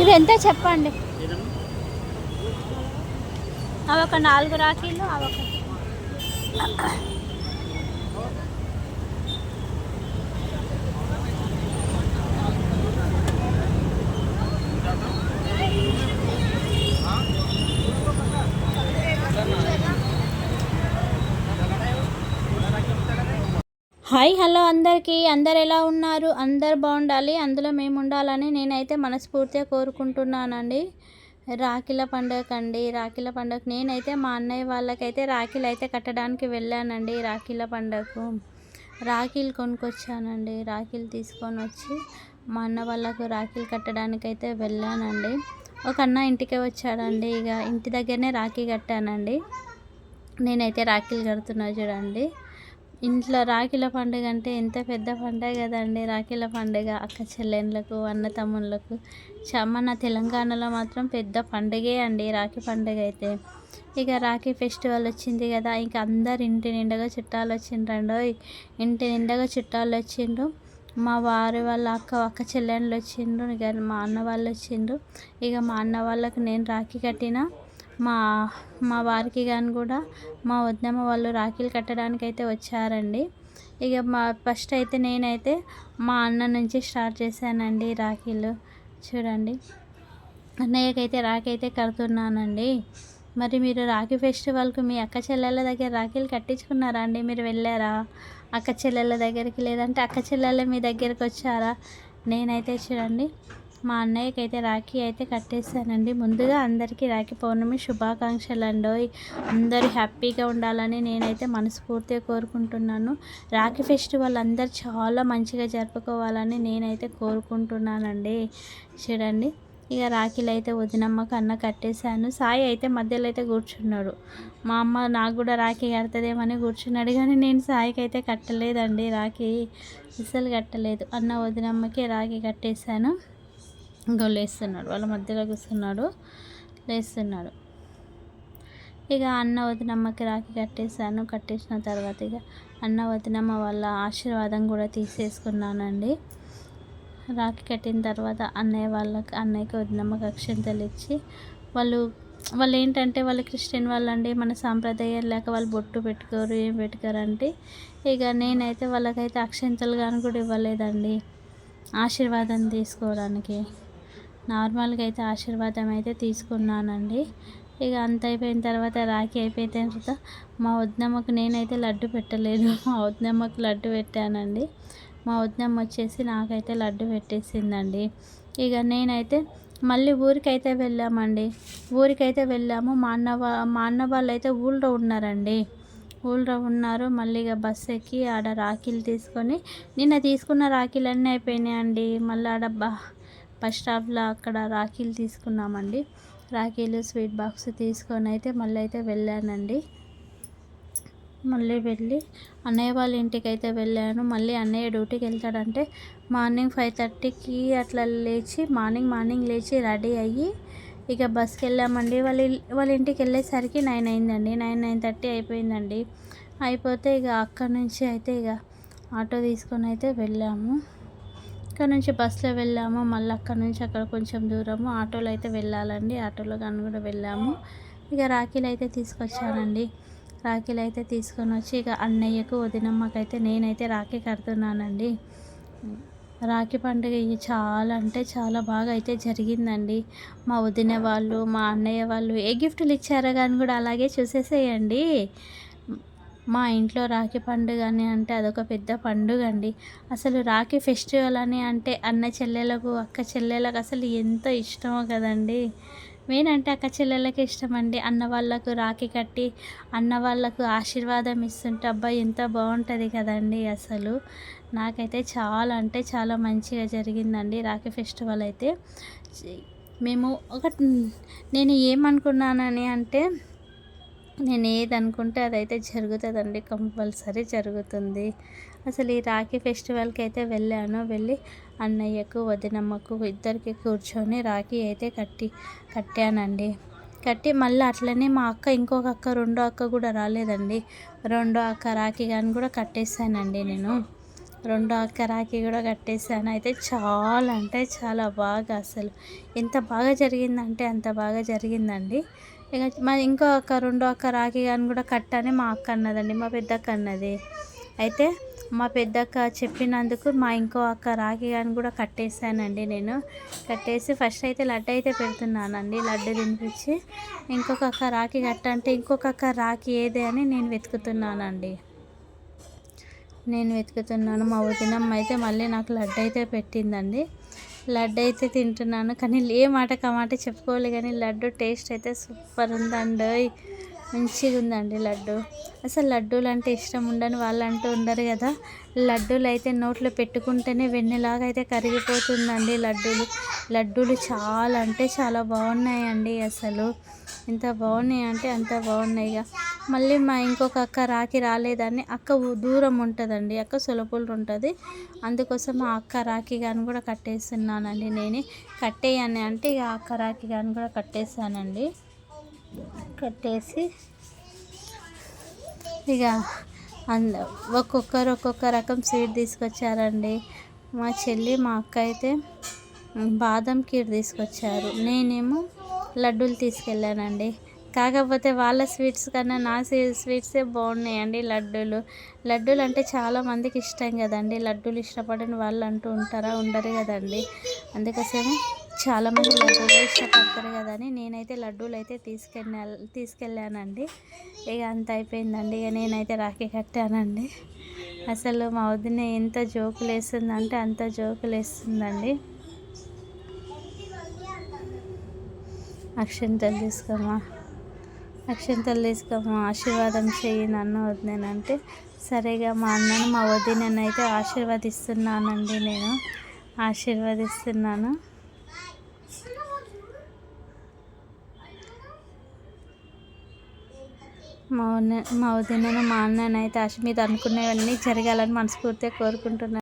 ఇవి ఎంత చెప్పండి? అవి ఒక నాలుగు రాఖీలు అవి ఒక హాయ్ హలో అందరికీ. అందరు ఎలా ఉన్నారు? అందరు బాగుండాలి. అందులో మేము ఉండాలని నేనైతే మనస్ఫూర్తిగా కోరుకుంటున్నానండి. రాఖీల పండుగ అండి. రాఖీల పండుగ నేనైతే మా అన్నయ్య వాళ్ళకైతే రాఖీలు అయితే కట్టడానికి వెళ్ళానండి రాఖీల పండుగకు. రాఖీలు కొనుక్కొచ్చానండి. రాఖీలు తీసుకొని వచ్చి మా అన్న వాళ్ళకు రాఖీలు కట్టడానికి అయితే వెళ్ళానండి. ఒక అన్న ఇంటికి వచ్చాడండి. ఇక ఇంటి దగ్గరనే రాఖీ కట్టానండి. నేనైతే రాఖీలు కడుతున్నా చూడండి. ఇంట్లో రాఖీల పండుగ అంటే ఎంత పెద్ద పండుగ కదండి. రాఖీల పండుగ అక్క చెల్లెళ్ళకు అన్న తమ్ముళ్ళకు. చ మన తెలంగాణలో మాత్రం పెద్ద పండుగే అండి రాఖీ పండుగ అయితే. ఇక రాఖీ ఫెస్టివల్ వచ్చింది కదా ఇంక అందరు ఇంటి నిండగా చుట్టాలు వచ్చిండ్రండో? ఇంటి నిండగా చుట్టాలు వచ్చిండ్రు. మా వారి వాళ్ళ అక్క అక్క చెల్లెళ్ళు వచ్చిండ్రు. ఇక మా అన్న వాళ్ళు వచ్చిండ్రు. ఇక మా అన్న వాళ్ళకి నేను రాఖీ కట్టిన. మా మా వారికి కానీ కూడా మా వద్దమ్మ వాళ్ళు రాఖీలు కట్టడానికి అయితే వచ్చారండి. ఇక మా ఫస్ట్ అయితే నేనైతే మా అన్న నుంచి స్టార్ట్ చేశానండి రాఖీలు. చూడండి. అన్నయ్యకైతే రాఖీ అయితే కడుతున్నానండి. మరి మీరు రాఖీ ఫెస్టివల్కి మీ అక్క చెల్లెళ్ళ దగ్గర రాఖీలు కట్టించుకున్నారా అండి? మీరు వెళ్ళారా? అక్క చెల్లెళ్ళ దగ్గరికి లేదంటే అక్క చెల్లెళ్ళ మీ దగ్గరికి వచ్చారా? నేనైతే చూడండి. మా అన్నయ్యకి అయితే రాఖీ అయితే కట్టేశానండి. ముందుగా అందరికీ రాఖీ పౌర్ణమి శుభాకాంక్షలు అండి అందరూ హ్యాపీగా ఉండాలని నేనైతే మనస్ఫూర్తిగా కోరుకుంటున్నాను. రాఖీ ఫెస్టివల్ అందరు చాలా మంచిగా జరుపుకోవాలని నేనైతే కోరుకుంటున్నానండి. చూడండి. ఇక రాఖీలు అయితే వదినమ్మ అన్న కట్టేశాను. సాయి అయితే మధ్యలో అయితే కూర్చున్నాడు. మా అమ్మ నాకు కూడా రాఖీ కడతదేమని కూర్చున్నాడు. కానీ నేను సాయికి అయితే కట్టలేదండి. రాఖీ అసలు కట్టలేదు. అన్న వదినమ్మకి రాఖీ కట్టేశాను. ఇంకా లేస్తున్నాడు. వాళ్ళ మధ్యలో కూర్చున్నాడు. లేస్తున్నాడు. ఇక అన్న వదినమ్మకి రాఖీ కట్టేశాను. కట్టేసిన తర్వాత ఇక అన్న వదినమ్మ వాళ్ళ ఆశీర్వాదం కూడా తీసేసుకున్నానండి. రాఖీ కట్టిన తర్వాత అన్నయ్య వాళ్ళకి అన్నయ్యకి వదినమ్మకి అక్షంతలు ఇచ్చి వాళ్ళు వాళ్ళు ఏంటంటే వాళ్ళు క్రిస్టియన్ వాళ్ళు అండి మన సాంప్రదాయం లేక వాళ్ళు బొట్టు పెట్టుకోరు ఏం పెట్టుకోరంటే ఇక నేనైతే వాళ్ళకైతే అక్షంతలు కానీ కూడా ఇవ్వలేదండి. ఆశీర్వాదం తీసుకోవడానికి. నార్మల్గా అయితే ఆశీర్వాదం అయితే తీసుకున్నానండి. ఇక అంత అయిపోయిన తర్వాత రాఖీ అయిపోయిన తర్వాత మా వద్దమ్మకు నేనైతే లడ్డు పెట్టలేదు. మా వద్దమ్మకు లడ్డు పెట్టానండి. మా వద్దమ్మ వచ్చేసి నాకైతే లడ్డు పెట్టేసిందండి. ఇక నేనైతే మళ్ళీ ఊరికైతే వెళ్ళామండి. ఊరికైతే వెళ్ళాము. మా అన్న మా అన్న వాళ్ళు అయితే ఊళ్ళో ఉన్నారండి. ఊళ్ళో ఉన్నారు. మళ్ళీ ఇక బస్సు ఎక్కి ఆడ రాఖీలు తీసుకొని నిన్న తీసుకున్న రాఖీలు అన్నీ అయిపోయినాయండి. మళ్ళీ ఆడ బా బస్ స్టాప్లో అక్కడ రాఖీలు తీసుకున్నామండి. రాఖీలు స్వీట్ బాక్స్ తీసుకొని అయితే మళ్ళీ అయితే వెళ్ళానండి. మళ్ళీ వెళ్ళి అన్నయ్య వాళ్ళ ఇంటికి అయితే వెళ్ళాను. మళ్ళీ అన్నయ్య డ్యూటీకి వెళ్తాడంటే మార్నింగ్ ఫైవ్ థర్టీకి అట్లా లేచి మార్నింగ్ మార్నింగ్ లేచి రెడీ అయ్యి ఇక బస్కి వెళ్ళామండి. వాళ్ళ వాళ్ళ ఇంటికి వెళ్ళేసరికి నైన్ అయిందండి. నైన్ నైన్ థర్టీ అయిపోయిందండి. అయిపోతే ఇక అక్కడ నుంచి అయితే ఇక ఆటో తీసుకొని అయితే వెళ్ళాము. ఇక్కడ నుంచి బస్సులో వెళ్ళాము మళ్ళీ అక్కడ నుంచి అక్కడ కొంచెం దూరము. ఆటోలో అయితే వెళ్ళాలండి. ఆటోలో కానీ కూడా వెళ్ళాము. ఇక రాఖీలు అయితే తీసుకొచ్చానండి. రాఖీలు అయితే తీసుకొని వచ్చి ఇక అన్నయ్యకు వదినమ్మకైతే నేనైతే రాఖీ కడుతున్నానండి. రాఖీ పండుగ చాలా అంటే చాలా బాగా అయితే జరిగిందండి. మా వదిన వాళ్ళు మా అన్నయ్య వాళ్ళు ఏ గిఫ్ట్లు ఇచ్చారో కానీ కూడా అలాగే చూసేసేయండి. మా ఇంట్లో రాఖీ పండుగ అని అంటే అదొక పెద్ద పండుగ అండి అసలు రాఖీ ఫెస్టివల్ అని అంటే అన్న చెల్లెలకు అక్క చెల్లెలకు అసలు ఎంత ఇష్టమో కదండి. మెయిన్ అంటే అక్క చెల్లెలకు ఇష్టం అండి అన్న వాళ్ళకు రాఖీ కట్టి అన్న వాళ్ళకు ఆశీర్వాదం ఇస్తుంటే అబ్బాయి ఎంత బాగుంటుంది కదండి అసలు. నాకైతే చాలా అంటే చాలా మంచిగా జరిగిందండి రాఖీ ఫెస్టివల్ అయితే. మేము ఒక నేను ఏమనుకున్నానని అంటే నేను ఏది అనుకుంటే అదైతే జరుగుతుందండి కంపల్సరీ జరుగుతుంది. అసలు ఈ రాఖీ ఫెస్టివల్కి అయితే వెళ్ళాను వెళ్ళి అన్నయ్యకు వదినమ్మకు ఇద్దరికి కూర్చొని రాఖీ అయితే కట్టి కట్టానండి. కట్టి మళ్ళీ అట్లనే మా అక్క ఇంకొక అక్క రెండో అక్క కూడా రాలేదండి. రెండో అక్క రాఖీ కానీ కూడా కట్టేసానండి నేను. రెండో అక్క రాఖీ కూడా కట్టేసాను అయితే చాలా అంటే చాలా బాగా అసలు. ఎంత బాగా జరిగిందంటే అంత బాగా జరిగిందండి. ఇక మా ఇంకో అక్క రెండో అక్క రాఖీ కానీ కూడా కట్టని మా అక్క అన్నదండి మా పెద్దక్క అన్నది. అయితే మా పెద్దక్క చెప్పినందుకు మా ఇంకో అక్క రాఖీ కానీ కూడా కట్టేసానండి నేను. కట్టేసి ఫస్ట్ అయితే లడ్డు అయితే పెడుతున్నానండి లడ్డు తినిపించి ఇంకొక అక్క రాఖీ కట్టంటే ఇంకొక అక్క రాఖీ ఏదే అని నేను వెతుకుతున్నానండి. నేను వెతుకుతున్నాను మా వదినమ్మ అయితే మళ్ళీ నాకు లడ్డు అయితే పెట్టిందండి. లడ్డు అయితే తింటున్నాను. కానీ ఏ మాట కమాట చెప్పుకోవాలి కానీ లడ్డు టేస్ట్ అయితే సూపర్ ఉందండి మంచిగా ఉందండి లడ్డు. అసలు లడ్డూలు అంటే ఇష్టం ఉండని వాళ్ళు అంటూ ఉండరు కదా. లడ్డూలు అయితే నోట్లో పెట్టుకుంటేనే వెన్నెలాగా అయితే కరిగిపోతుందండి లడ్డూలు. లడ్డూలు చాలా అంటే చాలా బాగున్నాయండి అసలు. ఎంత బాగున్నాయి అంటే అంత బాగున్నాయి ఇక. మళ్ళీ మా ఇంకొక అక్క రాఖీ రాలేదని అక్క దూరం ఉంటుందండి. అక్క సొలపులు ఉంటుంది. అందుకోసం మా అక్క రాఖీ కానీ కూడా కట్టేస్తున్నానండి నేనే. కట్టేయని అంటే ఇక అక్క రాఖీ కానీ కూడా కట్టేసానండి కట్టేసి ఇక అంద ఒక్కొక్కరు ఒక్కొక్క రకం స్వీట్ తీసుకొచ్చారండి. మా చెల్లి మా అక్క అయితే బాదం కీర్ తీసుకొచ్చారు. నేనేమో లడ్డూలు తీసుకెళ్ళానండి. కాకపోతే వాళ్ళ స్వీట్స్ కన్నా నా స్వీట్సే బాగున్నాయండి లడ్డూలు. లడ్డూలు అంటే చాలామందికి ఇష్టం కదండి. లడ్డూలు ఇష్టపడని వాళ్ళు అంటూ ఉంటారా? ఉండరు కదండి. అందుకోసమే చాలామంది లడ్డూలు ఇష్టపడతారు కదని నేనైతే లడ్డూలు అయితే తీసుకెళ్ళా తీసుకెళ్ళానండి. ఇక అంత అయిపోయిందండి. ఇక నేనైతే రాఖీ కట్టానండి. అసలు మా వదిన ఎంత జోకులు వేస్తుందంటే అంత జోకులు వేస్తుందండి. అక్షంతలు తీసుకోమా అక్షంతలు తీసుకోమా ఆశీర్వాదం చేయి నన్ను వదినేనంటే. సరేగా మా అన్నను మా వదినైతే అయితే ఆశీర్వదిస్తున్నానండి నేను. ఆశీర్వదిస్తున్నాను. మా వదిన మా వదినను మా అన్ననైతే ఆశ మీద అనుకునేవన్నీ జరగాలని మనస్ఫూర్తిగా కోరుకుంటున్నాను